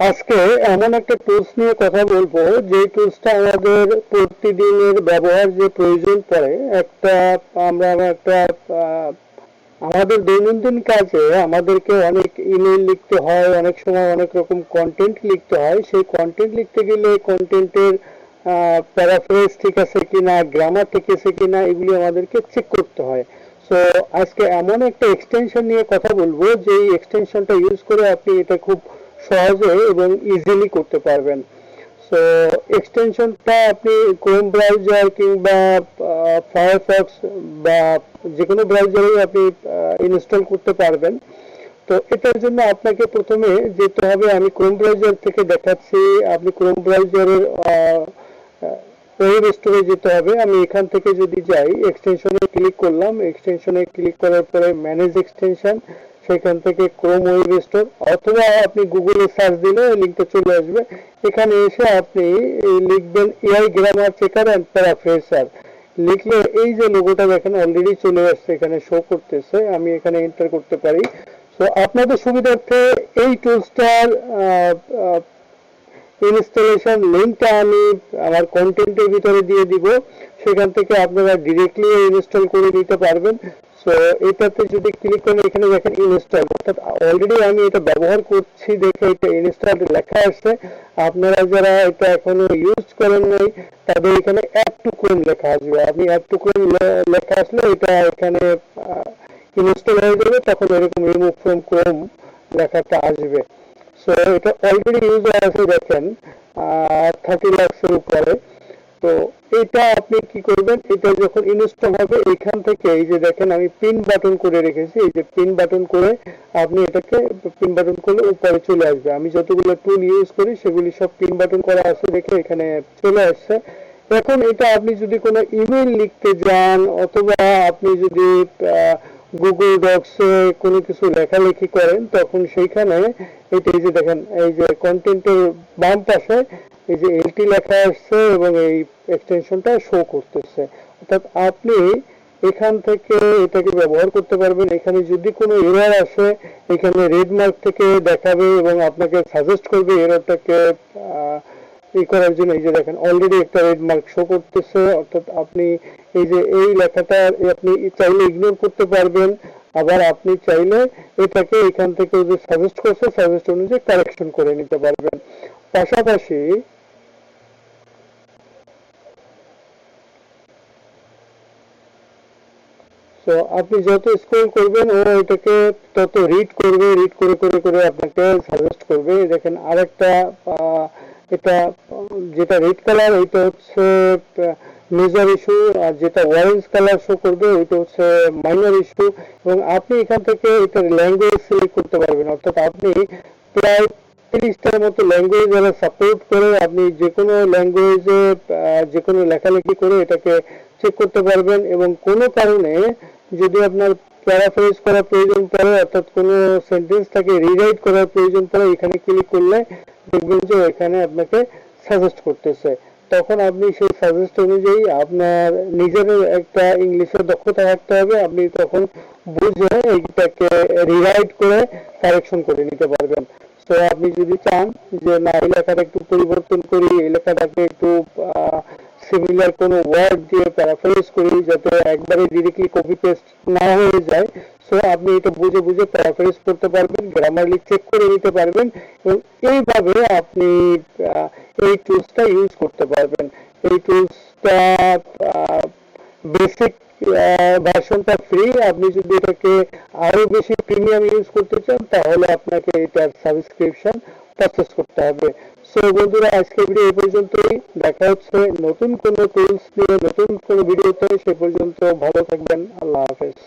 আজকে এমন একটা টুলস নিয়ে কথা বলব যে টুলসটা আমাদের প্রতিদিনের ব্যবহার যে প্রয়োজন পড়ে, একটা আমরা একটা আমাদের দৈনন্দিন কাজে আমাদেরকে অনেক ইমেল লিখতে হয়, অনেক সময় অনেক রকম কন্টেন্ট লিখতে হয়। সেই কন্টেন্ট লিখতে গেলে কন্টেন্টের প্যারাফ্রেজ ঠিক আছে কিনা গ্রামার ঠিক আছে কিনা, এগুলি আমাদেরকে চেক করতে হয়। সো আজকে এমন একটা এক্সটেনশন নিয়ে কথা বলব যে এক্সটেনশনটা ইউজ করে আপনি এটা খুব সহজে এবং ইজিলি করতে পারবেন। সো এক্সটেনশনটা আপনি ক্রোম ব্রাউজার কিংবা ফায়ারফক্স বা যে কোনো ব্রাউজারেই আপনি ইনস্টল করতে পারবেন। তো এটার জন্য আপনাকে প্রথমে যেতে হবে, আমি ক্রোম ব্রাউজার থেকে দেখাচ্ছি। আপনি ক্রোম ব্রাউজারের ওয়েব স্টোরে যেতে হবে। আমি এখান থেকে যদি যাই এক্সটেনশনে ক্লিক করলাম। এক্সটেনশনে ক্লিক করার পরে ম্যানেজ এক্সটেনশন সেখান থেকে ক্রোম ওয়েব স্টোর অথবা আপনি গুগলে সার্চ দিলে লিঙ্কটা চলে আসবে। এখানে এসে আপনি লিখবেন AI grammar checker and paraphraser লিখলে এই যে লোগোটা দেখেন অলরেডি চলে আসছে, এখানে শো করতেছে। আমি এখানে এন্টার করতে পারি। তো আপনাদের সুবিধার্থে এই টুলসটার ইনস্টলেশন লিঙ্কটা আমি আমার কন্টেন্টের ভিতরে দিয়ে দিব। সেখান থেকে আপনারা ডিরেক্টলি ইনস্টল করে নিতে পারবেন। সো এটাতে যদি ক্লিক করেন, এখানে দেখেন ইনস্টল অর্থাৎ অলরেডি আমি এটা ব্যবহার করছি দেখে এটা ইনস্টল লেখা আছে। আপনারা যারা এটা এখনও ইউজ করেন নাই, তাদের এখানে অ্যাড টু ক্রোম লেখা আসবে। আপনি অ্যাড টু ক্রোম লেখা আসলে এটা এখানে ইনস্টল হয়ে যাবে তখন এরকম রিমুভ ফ্রম ক্রোম লেখাটা আসবে। সো এটা অলরেডি ইউজার আছে, দেখেন থার্টি লাক্সের উপরে। তো এটা আপনি কি করবেন? এটা যখন ইনস্টল হবে, এখান থেকে এই যে দেখেন আমি পিন বাটন করে রেখেছি। এই যে পিন বাটন করে আপনি এটাকে পিন বাটন করলে উপরে চলে আসবে। আমি যতগুলো টুল ইউজ করি, সেগুলি সব পিন বাটন করা আছে দেখে এখানে চলে আসছে। এখন এটা আপনি যদি কোনো ইমেল লিখতে যান, অথবা আপনি যদি গুগল ডক্সে কোনো কিছু লেখালেখি করেন, তখন সেইখানে এটা এই যে দেখেন, এই যে কন্টেন্টের বাম পাশে এই যে এলটি লেখা আসছে এবং এই এক্সটেনশনটা শো করতেছে। অর্থাৎ আপনি এখান থেকে এটাকে ব্যবহার করতে পারবেন। এখানে যদি কোনো এরর আসে, এখানে রেড মার্ক থেকে দেখাবে এবং আপনাকে সাজেস্ট করবে এররটাকে ই করার জন্য। এই যে দেখেন অলরেডি একটা রেড মার্ক শো করতেছে। অর্থাৎ আপনি এই যে এই লেখাটা আপনি চাইলে ইগনোর করতে পারবেন। আবার আপনি চাইলে এটাকে এখান থেকে যে সাজেস্ট করছে সাজেস্ট অনুযায়ী কারেকশন করে নিতে পারবেন। পাশাপাশি তো আপনি যত স্ক্রল করবেন, ও এটাকে তত রিড করবে রিড করে করে করে আপনাকে সাজেস্ট করবে। দেখেন আরেকটা এটা, যেটা রেড কালার ওইটা হচ্ছে মেজর ইস্যু আর যেটা অরেঞ্জ কালার শো করবে, ওইটা হচ্ছে মাইনর ইস্যু এবং আপনি এখান থেকে এটা ল্যাঙ্গুয়েজ সিলেক্ট করতে পারবেন। অর্থাৎ আপনি প্রায় তিরিশটার মতো ল্যাঙ্গুয়েজ যারা সাপোর্ট করে, আপনি যে কোনো ল্যাঙ্গুয়েজে যে কোনো লেখালেখি করে এটাকে চেক করতে পারবেন এবং কোনো কারণে যদি আপনার প্যারাফ্রেজ করার প্রয়োজন পড়ে, অর্থাৎ কোনো সেন্টেন্সটাকে রিরাইট করার প্রয়োজন পড়ে, এখানে ক্লিক করলে দেখবেন যে এখানে আপনাকে সাজেস্ট করতেছে। তখন আপনি সেই সাজেস্ট অনুযায়ী আপনার নিজের একটা ইংলিশের দক্ষতা রাখতে হবে। আপনি তখন বুঝে এইটাকে রিরাইট করে কারেকশন করে নিতে পারবেন। তো আপনি যদি চান যে না, এই লেখাটা একটু পরিবর্তন করি, এই লেখাটাকে একটু সিমিলার কোনো ওয়ার্ড দিয়ে প্যারাফ্রেজ করি যাতে একবারে ডিরেক্টলি কপি পেস্ট না হয়ে যায়। সো আপনি এটা বুঝে বুঝে প্যারাফ্রেজ করতে পারবেন গ্রামারলি চেক করে নিতে পারবেন এবং এইভাবে আপনি এই টুলসটা ইউজ করতে পারবেন। এই টুলসটা বেসিক ভার্সনটা ফ্রি আপনি যদি এটাকে আরও বেশি প্রিমিয়াম ইউজ করতে চান, তাহলে আপনাকে এটার সাবস্ক্রিপশন পারচেস করতে হবে। সো বন্ধুরা আজকে ভিডিও এই পর্যন্তই। দেখা হচ্ছে নতুন কোনো টুলস নিয়ে, নতুন কোনো ভিডিওতে সে পর্যন্ত ভালো থাকবেন। আল্লাহ হাফেজ।